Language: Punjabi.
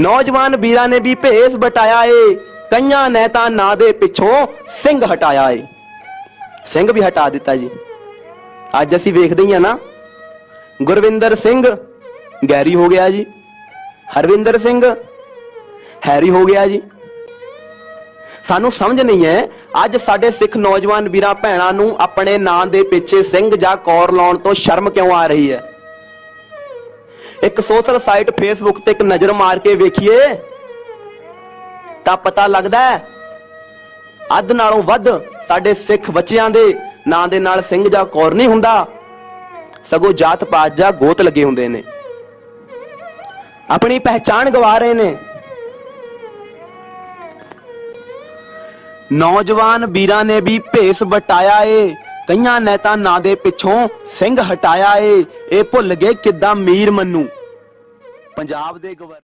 ਨੌਜਵਾਨ ਵੀਰਾਂ ਨੇ ਵੀ ਭੇਸ ਬਟਾਇਆ ਏ। ਕਈਆਂ ਨੇ ਤਾਂ ਨਾਂ ਦੇ ਪਿੱਛੋਂ ਸਿੰਘ ਹਟਾਇਆ ਏ। ਸਿੰਘ ਵੀ ਹਟਾ ਦਿੱਤਾ ਜੀ। ਅੱਜ ਅਸੀਂ ਵੇਖਦੇ ਹੀ ਆ ਨਾ। ਗੁਰਵਿੰਦਰ ਸਿੰਘ ਗੈਰੀ ਹੋ ਗਿਆ ਜੀ। ਹਰਵਿੰਦਰ ਸਿੰਘ ਹੈਰੀ ਹੋ ਗਿਆ ਜੀ। ਸਾਨੂੰ ਸਮਝ ਨਹੀਂ ਹੈ, ਅੱਜ ਸਾਡੇ ਸਿੱਖ ਨੌਜਵਾਨ ਵੀਰਾਂ ਭੈਣਾਂ ਨੂੰ ਆਪਣੇ ਨਾਂ ਦੇ ਪਿੱਛੇ ਸਿੰਘ ਜਾਂ ਕੌਰ ਲਾਉਣ ਤੋਂ ਸ਼ਰਮ ਕਿਉਂ ਆ ਰਹੀ ਹੈ? ਇੱਕ ਸੋਸ਼ਲ ਸਾਈਟ ਫੇਸਬੁੱਕ ਤੇ ਇੱਕ ਨਜ਼ਰ ਮਾਰ ਕੇ ਵੇਖੀਏ, ਤਾਂ ਪਤਾ ਲੱਗਦਾ ਹੈ, ਅੱਧ ਨਾਲੋਂ ਵੱਧ ਸਾਡੇ ਸਿੱਖ ਬੱਚਿਆਂ ਦੇ ਨਾਂ ਦੇ ਨਾਲ ਸਿੰਘ ਜਾਂ ਕੌਰ ਨਹੀਂ ਹੁੰਦਾ। ਸਗੋਂ ਜਾਤ ਪਾਤ ਜਾਂ ਗੋਤ ਲੱਗੇ ਹੁੰਦੇ ਨੇ। ਆਪਣੀ ਪਹਿਚਾਣ ਗਵਾ ਰਹੇ ਨੇ। ਨੌਜਵਾਨ ਵੀਰਾਂ ਨੇ ਵੀ ਭੇਸ ਬਟਾਇਆ ਏ। ਕਈਆਂ ਨੇ ਤਾਂ ਨਾਂ ਦੇ ਪਿੱਛੋਂ ਸਿੰਘ ਹਟਾਇਆ ਏ। ਇਹ ਭੁੱਲ ਗਏ ਕਿੱਦਾਂ ਮੀਰ ਮੰਨੂ। ਪੰਜਾਬ ਦੇ ਗਵਰ